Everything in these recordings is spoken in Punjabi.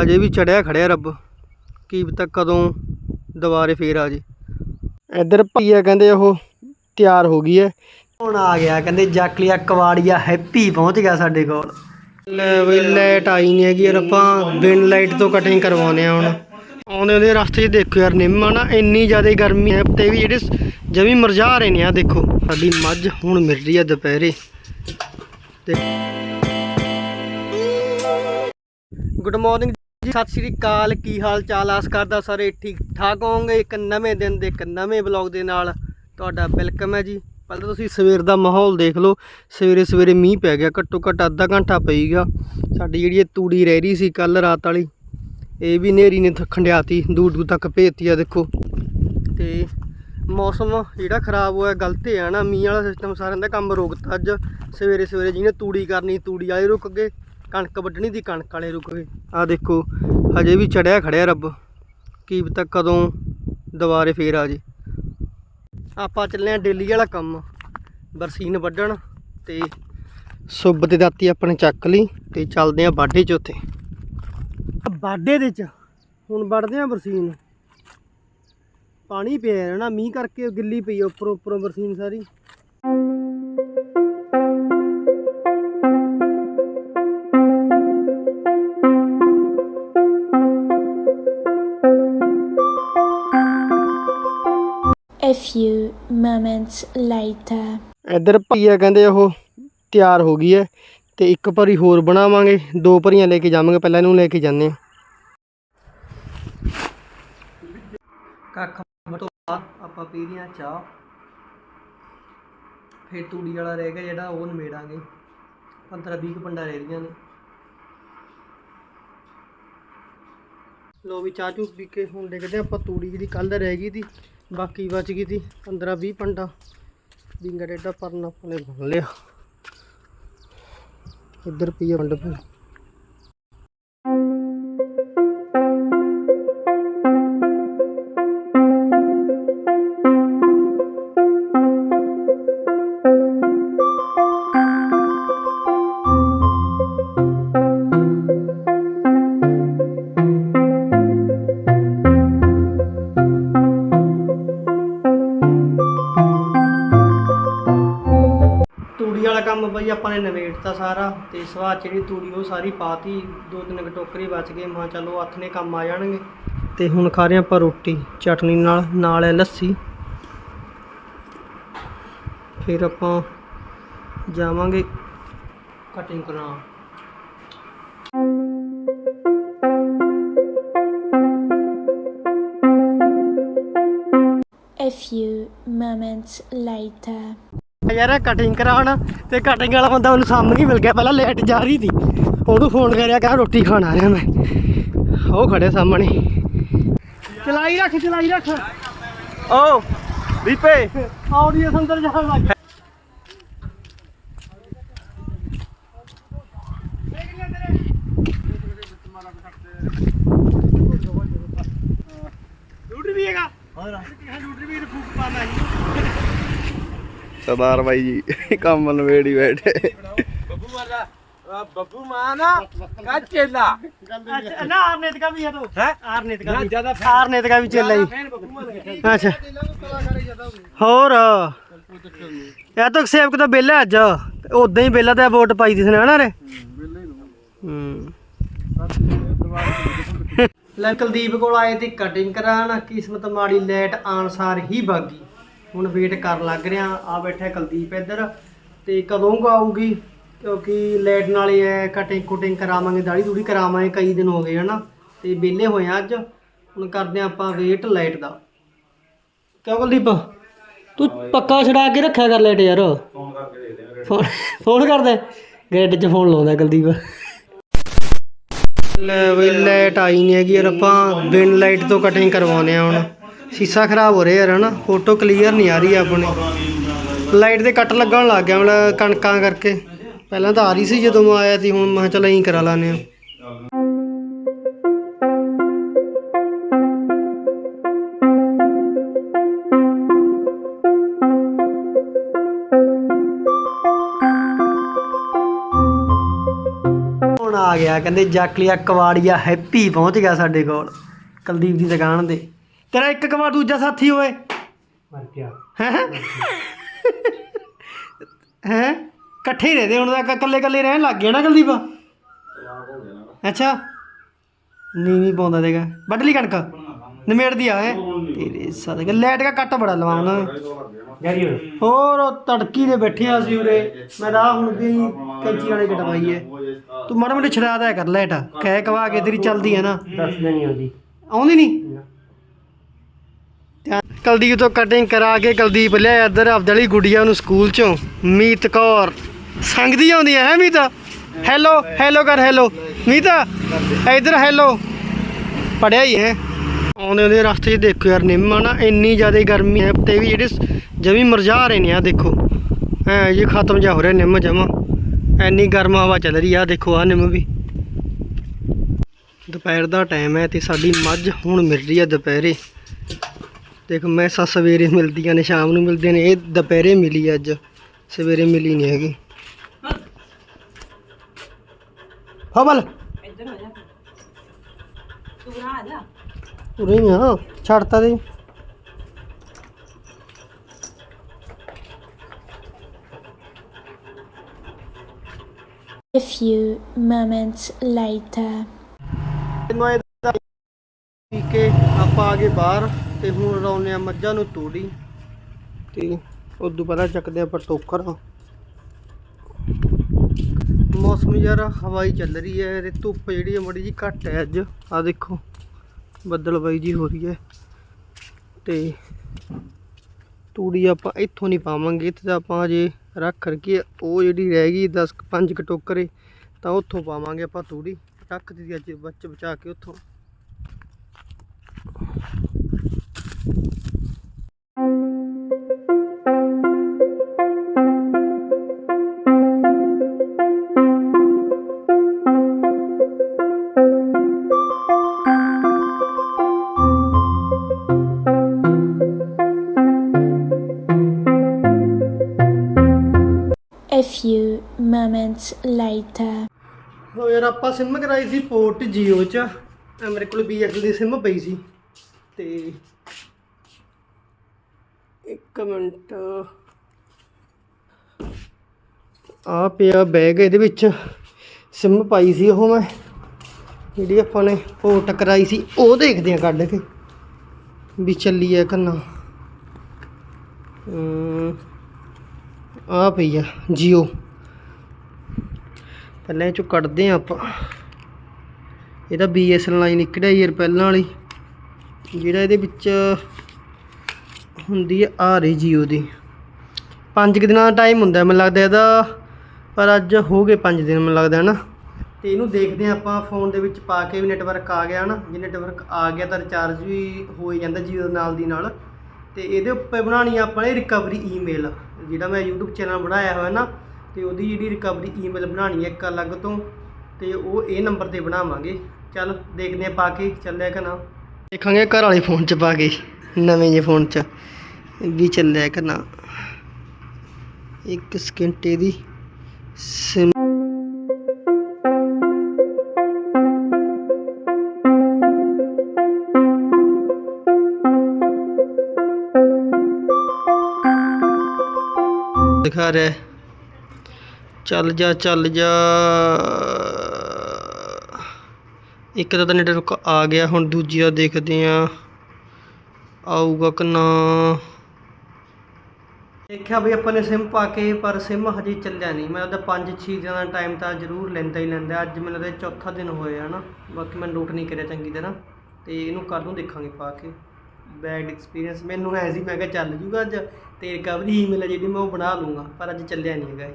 ਹਜੇ ਵੀ ਚੜਿਆ ਖੜਿਆ ਰੱਬ। ਕੀ ਪਤਾ ਕਦੋਂ ਦੁਬਾਰੇ ਫੇਰ ਆ ਜੇ। ਇੱਧਰ ਭਈਆ ਕਹਿੰਦੇ ਉਹ ਤਿਆਰ ਹੋ ਗਈ ਹੈ। ਹੁਣ ਆ ਗਿਆ ਕਹਿੰਦੇ ਜਾਕਲੀਆ ਕਵਾੜੀਆ ਹੈਪੀ ਪਹੁੰਚ ਗਿਆ ਸਾਡੇ ਕੋਲ। ਲੈ ਬਈ ਲਾਈਟ ਆਈ ਨਹੀਂ ਹੈਗੀ ਯਾਰ ਆਪਾਂ, ਬਿਨ ਲਾਈਟ ਤੋਂ ਕਟਿੰਗ ਕਰਵਾਉਂਦੇ ਆ ਹੁਣ। ਆਉਂਦੇ ਉਹਦੇ ਰਸਤੇ 'ਚ ਦੇਖੋ ਯਾਰ ਨਿੰਮ ਆ ਨਾ, ਇੰਨੀ ਜ਼ਿਆਦਾ ਗਰਮੀ ਹੈ, ਤੇ ਵੀ ਜਿਹੜੇ ਜਮੀ ਮਰਜਾ ਰਹੇ ਨੇ ਆ ਦੇਖੋ। ਸਾਡੀ ਮੱਝ ਹੁਣ ਮਿਲ ਰਹੀ ਆ ਦੁਪਹਿਰੇ। ਤੇ ਗੁੱਡ ਮਾਰਨਿੰਗ ਜੀ ਸਤਿ ਸ਼੍ਰੀ ਅਕਾਲ, ਕੀ ਹਾਲ ਚਾਲ? ਆਸ ਕਰਦਾ ਸਾਰੇ ਠੀਕ ਠਾਕ ਹੋਵੋਗੇ। ਇੱਕ ਨਵੇਂ ਦਿਨ ਦੇ ਇੱਕ ਨਵੇਂ ਬਲੌਗ ਦੇ ਨਾਲ ਤੁਹਾਡਾ ਵੈਲਕਮ ਹੈ ਜੀ। ਪਹਿਲਾਂ ਤੁਸੀਂ ਸਵੇਰ ਦਾ ਮਾਹੌਲ ਦੇਖ ਲਓ। ਸਵੇਰੇ ਸਵੇਰੇ ਮੀਂਹ ਪੈ ਗਿਆ, ਘੱਟੋ ਘੱਟ ਅੱਧਾ ਘੰਟਾ ਪਈ ਪਈਗਾ ਸਾਡੀ ਜਿਹੜੀ ਇਹ ਤੂੜੀ ਰਹਿ ਰਹੀ ਸੀ ਕੱਲ ਰਾਤ ਵਾਲੀ, ਇਹ ਵੀ ਨੇਰੀ ਨੇ ਖੰਡਿਆਤੀ, ਦੂਰ ਦੂਰ ਤੱਕ ਭੇਜਤੀ ਆ ਦੇਖੋ। ਤੇ ਮੌਸਮ ਜਿਹੜਾ ਖਰਾਬ ਹੋਇਆ ਗਲਤ ਆ ਨਾ। ਮੀਂਹ ਵਾਲਾ ਸਿਸਟਮ ਸਾਰਿਆਂ ਦਾ ਕੰਮ ਰੋਕਤਾ ਅੱਜ। ਸਵੇਰੇ ਸਵੇਰੇ ਜਿਹਨੇ ਤੂੜੀ ਕਰਨੀ, ਤੂੜੀ ਵਾਲੇ ਰੁਕ ਗਏ। ਕਣਕ ਵੱਢਣੀ ਦੀ ਕਣਕ ਵਾਲੇ ਰੁਕ ਗਏ। ਆ ਦੇਖੋ, ਹਜੇ ਵੀ ਚੜਿਆ ਖੜਿਆ ਰੱਬ। ਕੀ ਪਤਾ ਕਦੋਂ ਦੁਬਾਰੇ ਫੇਰ ਆ ਜੇ। ਆਪਾਂ ਚੱਲੇ ਆ ਡੇਲੀ ਵਾਲਾ ਕੰਮ, ਬਰਸੀਨ ਵੱਢਣ ਤੇ ਸੁੱਬ ਤੇ ਦਾਤੀ ਆਪਣੇ ਚੱਕ ਲਈ ਤੇ ਚੱਲਦੇ ਆ ਬਾਡੇ ਚ ਉੱਥੇ। ਬਾਡੇ ਦੇ ਚ, ਹੁਣ ਵੱਢਦੇ ਆ ਬਰਸੀਨ। ਪਾਣੀ ਪਿਆ ਰਹਿਣਾ, ਮੀਂਹ ਕਰਕੇ ਗਿੱਲੀ ਪਈ ਉੱਪਰੋਂ ਉੱਪਰੋਂ ਬਰਸੀਨ ਸਾਰੀ। Few moments later. ਇੱਧਰ ਭਈਆ ਕਹਿੰਦੇ ਉਹ ਤਿਆਰ ਹੋ ਗਈ ਹੈ ਤੇ ਇੱਕ ਭਰੀ ਹੋਰ ਬਣਾਵਾਂਗੇ। ਦੋ ਭਰੀਆਂ ਲੈ ਕੇ ਜਾਵਾਂਗੇ ਪਹਿਲਾਂ ਇਹਨੂੰ ਲੈ ਕੇ ਜਾਂਦੇ ਆ ਕੱਖ ਬਾਅਦ ਆਪਾਂ ਪੀ ਰਹੀਆਂ ਚਾਹ। ਫਿਰ ਤੂੜੀ ਵਾਲਾ ਰਹਿ ਗਿਆ ਜਿਹੜਾ ਉਹ ਨਿਮੇੜਾਂਗੇ 15 20 ਪੰਡਾ ਰਹਿ ਗਈਆਂ ਨੇ। ਲੋ ਵੀ ਚਾਹ ਚੂਹ ਪੀ ਕੇ ਹੁਣ ਦੇਖਦੇ ਆਪਾਂ ਤੂੜੀ ਜਿਹੜੀ ਕੱਲ ਰਹਿ ਗਈ ਤੀ ਬਾਕੀ ਬਚ ਗਈ ਤੀ 15 20 ਪੰਡਾ। ਬਿੰਗਾ ਡੇਡਾ ਪਰਨ ਆਪਣੇ ਬਣ ਲਿਆ। ਇੱਧਰ ਪਈ ਪੰਡ ਵੰਡ ਫਿਰ ਤੂੜੀ ਬਈ ਆਪਾਂ ਨੇ ਨਵੇੜਤਾ ਸਾਰਾ ਤੇ ਸਵਾਹ ਜਿਹੜੀ ਤੂੜੀ ਉਹ ਸਾਰੀ ਪਾਤੀ ਦੋ ਤਿੰਨ ਕੁ ਟੋਕਰੇ ਬਚ ਗਏ। ਮਾਂ ਚਲੋ ਹੱਥ ਨੇ ਕੰਮ ਆ ਜਾਣਗੇ। ਤੇ ਹੁਣ ਖਾ ਰਹੇ ਆਪਾਂ ਰੋਟੀ, ਚਟਨੀ ਨਾਲ ਨਾਲ ਹੈ ਲੱਸੀ। ਫਿਰ ਆਪਾਂ ਜਾਵਾਂਗੇ ਕਟਿੰਗ ਕਰਾਉਣ। A few moments later. ਯਾਰ ਕਟਿੰਗ ਕਰਾਉਣ ਤੇ ਕਟਿੰਗ ਵਾਲਾ ਬੰਦਾ ਮੈਨੂੰ ਸਾਹਮਣੇ ਹੀ ਮਿਲ ਗਿਆ ਪਹਿਲਾਂ ਲੇਟ ਜਾ ਰਹੀ ਸੀ। ਉਹਨੂੰ ਫੋਨ ਕਰਿਆ ਕਹਾਂ ਰੋਟੀ ਖਾਣ ਆ ਰਿਹਾ ਮੈਂ। ਉਹ ਖੜੇ ਸਾਹਮਣੇ। ਚਲਾਈ ਰੱਖ ਚਲਾਈ ਰੱਖ। ਓ ਦੀਪੇ। ਆਡੀਅנס ਅੰਦਰ ਜਾਣ ਲੱਗ ਗਿਆ ਡੂਟੀ ਵੀ ਹੈਗਾ ਹੋਰ ਡੂਟੀ ਵੀ ਫੂਕ ਪਾਣਾ ਸਰਦਾਰ ਬਾਈ ਜੀ। ਕੰਮ ਨਵੇੜ ਬੈਠੇ। ਬੱਬੂ ਮਾਰਾ ਬੱਬੂ ਮਾਨਾ ਕਾ ਚੇਲਾ। ਨਾ ਆਰਨੇ ਦਾ ਵੀ। ਹੈ। ਤੋ ਹੈ ਆਰਨੇ ਦਾ ਵੀ ਹੋਰ? ਇਹ ਤਾਂ ਸੇਵਕ ਤਾਂ ਬੇਲਾ ਅੱਜ। ਉਦਾਂ ਹੀ ਬੇਲਾ ਤੇ ਵੋਟ ਪਾਈ ਦੀ ਸਨੇ ਹਨਾ ਰੇ? ਲੈ ਕੁਲਦੀਪ ਕੋਲ ਆਏ ਤੇ ਕਟਿੰਗ ਕਰਾਣ ਕਿਸਮਤ ਮਾੜੀ ਲੈਟ ਆਨਸਾਰ ਹੀ ਬਾਗੀ। ਹੁਣ ਵੇਟ ਕਰਨ ਲੱਗ ਰਿਆ ਆ ਬੈਠਾ ਕੁਲਦੀਪ ਇੱਧਰ ਤੇ ਕਦੋਂ ਕੁ ਆਊਗੀ? ਕਿਉਂਕਿ ਲੈਟ ਨਾਲ ਹੀ ਐ ਕਟਿੰਗ ਕੁਟਿੰਗ ਕਰਾਵਾਂਗੇ ਦਾੜੀ ਦੂੜੀ ਕਰਾਵਾਂਗੇ ਕਈ ਦਿਨ ਹੋ ਗਏ ਹਨਾ। ਤੇ ਵਿਹਲੇ ਹੋਏ ਆ ਅੱਜ। ਹੁਣ ਕਰਦੇ ਆ ਆਪਾਂ ਵੇਟ ਲਾਈਟ ਦਾ। ਕਿਉਂ ਕੁਲਦੀਪ? ਤੂੰ ਪੱਕਾ ਛਡਾ ਕੇ ਰੱਖਿਆ ਕਰ ਲੈਟ ਯਾਰ। ਫੋਨ ਕਰਕੇ ਦੇ ਦੇ ਫੋਨ ਕਰਦੇ ਗੇਟ 'ਚ ਫੋਨ ਲਾਉਂਦਾ ਕੁਲਦੀਪ। ਲੈ ਬਈ ਲਾਈਟ ਆਈ ਨਹੀਂ ਹੈਗੀ ਯਾਰ ਆਪਾਂ। ਬਿਨ ਲਾਈਟ ਤੋਂ ਕਟਿੰਗ ਕਰਵਾਉਂਦੇ ਆ ਹੁਣ। ਸੀਸਾ ਖਰਾਬ ਹੋ ਰਿਹਾ ਯਾਰ ਹਨਾ ਫੋਟੋ ਕਲੀਅਰ ਨਹੀਂ ਆ ਰਹੀ ਆਪਣੀ। ਲਾਈਟ ਦੇ ਕੱਟ ਲੱਗਣ ਲੱਗ ਗਿਆ, ਮਤਲਬ ਕਣਕਾਂ ਕਰਕੇ। ਪਹਿਲਾਂ ਤਾਂ ਆ ਰਹੀ ਸੀ ਜਦੋਂ ਮੈਂ ਆਇਆ ਸੀ, ਹੁਣ ਮੈਂ ਕਿਹਾ ਐਂ ਕਰਾ ਲਾਨੇ ਆ। ਹੁਣ ਆ ਗਿਆ, ਕਹਿੰਦੇ ਜਾਕਲੀਆ ਕਵਾੜੀਆ ਹੈਪੀ ਪਹੁੰਚ ਗਿਆ ਸਾਡੇ ਕੋਲ, ਕੁਲਦੀਪ ਦੀ ਦੁਕਾਨ ਦੇ ਤੇਰਾ ਇੱਕ ਕਵਾੜ ਦੂਜਾ ਸਾਥੀ ਹੋਏ ਮਰ ਗਿਆ। ਹੈ? ਹੈ? ਇਕੱਠੇ ਹੀ ਰਹਦੇ ਹੁਣ ਤਾਂ ਇਕੱਲੇ ਇਕੱਲੇ ਰਹਿਣ ਲੱਗ ਗਏ ਨਾ ਕੁਲਦੀਪ? ਅੱਛਾ। ਨੀਵੀਂ ਪਾਉਂਦਾ ਦੇਗਾ ਵੱਢ ਲਈ ਕਣਕ। ਨਿਮੇੜਦੀ ਆ ਹੈ ਤੇਰੇ ਸਾਦੇ ਲਾਈਟ ਦਾ ਕੱਟ ਬੜਾ ਲਵਾਉਣਾ ਜਾਰੀ ਹੋਰ ਉਹ ਤੜਕੀ ਦੇ ਬੈਠੇ ਆ ਸੀ ਉਰੇ। ਮੈਂ ਤਾਂ ਹੁਣ ਵੀ ਕੈਂਚੀ ਵਾਲੇ ਕਟਵਾਈ ਹੈ ਤੂੰ ਮਾੜਾ ਮੋਟਾ ਛੜਾ ਦਿਆ ਕਰ ਲਾਈਟ। ਕਹਿ ਕਵਾ ਕੇ ਤੇਰੀ ਚੱਲਦੀ ਹੈ ਨਾ। ਦੱਸ ਨਹੀਂ ਆਉਂਦੀ ਆਉਂਦੀ ਨਹੀਂ ਕੁਲਦੀਪ ਤੋਂ ਕਟਿੰਗ ਕਰਾ ਕੇ ਕੁਲਦੀਪ ਲਿਆ ਇੱਧਰ ਆਪਦਲੀ ਗੁੱਡੀਆ ਨੂੰ ਸਕੂਲ ਚੋਂ। ਮੀਤ ਕੌਰ। ਸੰਗਦੀ ਆਉਂਦੀ ਹੈ ਮੀਤ? ਹੈਲੋ ਹੈਲੋ ਕਰ ਹੈਲੋ ਮੀਤ, ਇੱਧਰ ਹੈਲੋ ਪੜਿਆ ਹੀ ਹੈ। ਆਉਂਦੇ ਉਹਦੇ ਰਸਤੇ 'ਚ ਦੇਖੋ ਯਾਰ, ਨਿੰਮ ਆ ਨਾ, ਇੰਨੀ ਜ਼ਿਆਦਾ ਗਰਮੀ ਹੈ, ਤੇ ਵੀ ਜਿਹੜੇ ਜਮੀ ਮਰਜਾ ਰਹੇ ਨੇ ਆ ਦੇਖੋ। ਐ ਇਹ ਖਤਮ ਜਾ ਹੋ ਰਿਹਾ ਨਿੰਮ ਜਮਾ। ਇੰਨੀ ਗਰਮ ਹਵਾ ਚੱਲ ਰਹੀ ਆ ਦੇਖੋ ਆ ਨਿੰਮ ਵੀ। ਦੁਪਹਿਰ ਦਾ ਟਾਈਮ ਹੈ ਤੇ ਸਾਡੀ ਮੱਝ ਹੁਣ ਮਿਲ ਰਹੀ ਹੈ ਦੁਪਹਿਰੇ। ਦੇਖ ਮੈਸਾਂ ਸਵੇਰੇ ਮਿਲਦੀਆਂ ਨੇ ਸ਼ਾਮ ਨੂੰ ਮਿਲਦੀਆਂ ਨੇ ਇਹ ਦੁਪਹਿਰੇ ਮਿਲੀ ਅੱਜ। ਸਵੇਰੇ ਮਿਲੀ ਨਹੀਂ ਹੈਗੀ। ਫਬਲ! ਉਰੇ ਹੀ ਆ ਛੱਡਤਾ ਦੇ। A few moments later. ਪੀ ਕੇ ਆਪਾਂ ਆ ਗਏ ਬਾਹਰ। ਤੇ ਹੁਣ ਲਾਉਨੇ ਆ ਮੱਝਾਂ ਨੂੰ ਤੂੜੀ ਤੇ ਉਦੋਂ ਪਹਿਲਾਂ ਚੱਕਦੇ ਆਪਾਂ ਟੋਕਰ ਮੌਸਮ ਯਾਰ ਹਵਾਈ ਚੱਲ ਰਹੀ ਹੈ, ਤੇ ਧੁੱਪ ਜਿਹੜੀ ਹੈ ਮੜੀ ਜੀ ਘੱਟ ਹੈ ਅੱਜ। ਆ ਦੇਖੋ, ਬੱਦਲ ਬਾਈ ਜੀ ਹੋ ਰਹੀ ਹੈ। ਤੇ ਤੂੜੀ ਆਪਾਂ ਇੱਥੋਂ ਨਹੀਂ ਪਾਵਾਂਗੇ, ਇੱਥੇ ਤਾਂ ਆਪਾਂ ਜੇ ਰੱਖ ਰਕੇ ਉਹ ਜਿਹੜੀ ਰਹਿ ਗਈ 10 5 ਕ ਟੋਕਰੇ, ਤਾਂ ਉੱਥੋਂ ਪਾਵਾਂਗੇ ਆਪਾਂ ਤੂੜੀ। ਰੱਖ ਦਿੱਤੀ ਅੱਜ ਬੱਚ ਬਚਾ ਕੇ ਉੱਥੋਂ। Few moments later. ਹੋ ਯਾਰ, ਆਪਾਂ ਸਿਮ ਕਰਾਈ ਸੀ ਪੋਰਟ ਜੀਓ ਚ। ਇਹ ਮੇਰੇ ਕੋਲ BSNL ਦੀ ਸਿਮ ਪਈ ਸੀ। ਤੇ ਇੱਕ ਮਿੰਟ। ਆ ਪਿਆ ਬੈਗ ਇਹਦੇ ਵਿੱਚ। ਸਿਮ ਪਾਈ ਸੀ ਉਹ ਮੈਂ। ਜਿਹੜੀ ਆਪਾਂ ਨੇ ਪੋਰਟ ਕਰਾਈ ਸੀ, ਉਹ ਦੇਖਦੇ ਆ ਕੱਢ ਕੇ। ਵੀ ਚੱਲੀ ਆ ਕੰਨਾ ਆ ਪਈ ਆ, ਜੀਓ। ਪਹਿਲਾਂ ਇਹ ਚੋਂ ਕੱਢਦੇ ਆ ਆਪਾਂ। ਇਹਦਾ BSNL ਲਾਈਨ ਨਿਕੜਿਆ ਯਾਰ ਪਹਿਲਾਂ ਵਾਲੀ। ਜਿਹੜਾ ਇਹਦੇ ਵਿੱਚ ਹੁੰਦੀ ਹੈ ਆ ਰਹੀ ਜੀਓ ਦੀ। ਪੰਜ ਕੁ ਦਿਨਾਂ ਦਾ ਟਾਈਮ ਹੁੰਦਾ, ਮੈਨੂੰ ਲੱਗਦਾ ਇਹਦਾ, ਪਰ ਅੱਜ ਹੋ ਗਏ ਪੰਜ ਦਿਨ ਮੈਨੂੰ ਲੱਗਦਾ ਹੈ ਨਾ ਤੇ ਇਹਨੂੰ ਦੇਖਦੇ ਆ ਆਪਾਂ ਫੋਨ ਦੇ ਵਿੱਚ ਪਾ ਕੇ ਵੀ ਨੈਟਵਰਕ ਆ ਗਿਆ ਨਾ ਜੇ ਨੈਟਵਰਕ ਆ ਗਿਆ ਤਾਂ ਰਿਚਾਰਜ ਵੀ ਹੋ ਜਾਂਦਾ ਜੀਓ ਨਾਲ ਦੀ ਨਾਲ। ਤੇ ਇਹਦੇ ਉੱਪਰ ਬਣਾਉਣੀ ਆ ਆਪਾਂ ਨੇ ਰਿਕਵਰੀ ਈਮੇਲ ਜਿਹੜਾ ਮੈਂ YouTube ਚੈਨਲ ਬਣਾਇਆ ਹੋਇਆ ਨਾ, ਤੇ ਉਹਦੀ ਜਿਹੜੀ ਰਿਕਵਰੀ ਈਮੇਲ ਬਣਾਉਣੀ ਹੈ ਇੱਕ ਅਲੱਗ ਤੋਂ, ਤੇ ਉਹ ਇਹ ਨੰਬਰ ਤੇ ਬਣਾਵਾਂਗੇ। ਚੱਲ ਦੇਖਦੇ ਆ ਪਾ ਕੇ ਚੱਲਿਆ ਕਿ ਨਾ। ਦੇਖਾਂਗੇ ਘਰ ਵਾਲੇ ਫੋਨ 'ਚ ਪਾ ਕੇ, ਨਵੇਂ ਜਿਹੇ ਫੋਨ 'ਚ ਵੀ ਚੱਲਿਆ ਕਿ ਨਾ। ਇੱਕ ਸਕਿੰਟ ਇਹਦੀ ਸਿਮ ਦਿਖਾ ਰਿਹਾ ਹੈ। ਚੱਲ ਜਾ ਚੱਲ ਜਾ। ਇੱਕ ਦਾ ਤਾਂ ਨੈਟਵਰਕ ਆ ਗਿਆ, ਹੁਣ ਦੂਜੀ ਦਾ ਦੇਖਦੇ ਆ ਆਊਗਾ ਕਿ ਨਾ? ਦੇਖਿਆ ਵੀ ਆਪਾਂ ਨੇ ਸਿਮ ਪਾ ਕੇ, ਪਰ ਸਿਮ ਹਜੇ ਚੱਲਿਆ ਨਹੀਂ। ਮੈਂ ਉਹਦਾ 5-6 ਦਿਨਾਂ ਦਾ ਟਾਈਮ ਤਾਂ ਜ਼ਰੂਰ ਲੈਂਦਾ ਹੀ ਲੈਂਦਾ। ਅੱਜ ਮੈਨੂੰ ਲੱਗਦਾ ਚੌਥਾ ਦਿਨ ਹੋਇਆ ਨਾ। ਬਾਕੀ ਮੈਂ ਨੋਟ ਨਹੀਂ ਕਰਿਆ ਚੰਗੀ ਤਰ੍ਹਾਂ। ਤੇ ਇਹਨੂੰ ਕੱਲ ਨੂੰ ਦੇਖਾਂਗੇ ਪਾ ਕੇ। ਬੈਡ ਐਕਸਪੀਰੀਅੰਸ ਮੈਨੂੰ ਐ ਸੀ, ਮੈਂ ਕਿਹਾ ਚੱਲ ਜੂਗਾ ਅੱਜ। ਤੇ ਰਿਕਵਰੀ ਈਮੇਲ ਹੈ ਜਿਹੜੀ ਮੈਂ ਉਹ ਬਣਾ ਲੂੰਗਾ ਪਰ ਅੱਜ ਚੱਲਿਆ ਨਹੀਂ ਹੈਗਾ ਇਹ।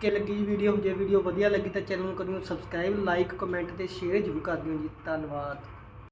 ਕਿ ਲੱਗੀ ਵੀਡੀਓ ਜੇ ਵੀਡੀਓ ਵਧੀਆ ਲੱਗੀ ਤਾਂ ਚੈਨਲ ਨੂੰ ਕਰਿਓ ਸਬਸਕ੍ਰਾਈਬ ਲਾਈਕ ਕਮੈਂਟ ਤੇ ਸ਼ੇਅਰ ਜ਼ਰੂਰ ਕਰ ਦਿਓ ਜੀ। ਧੰਨਵਾਦ।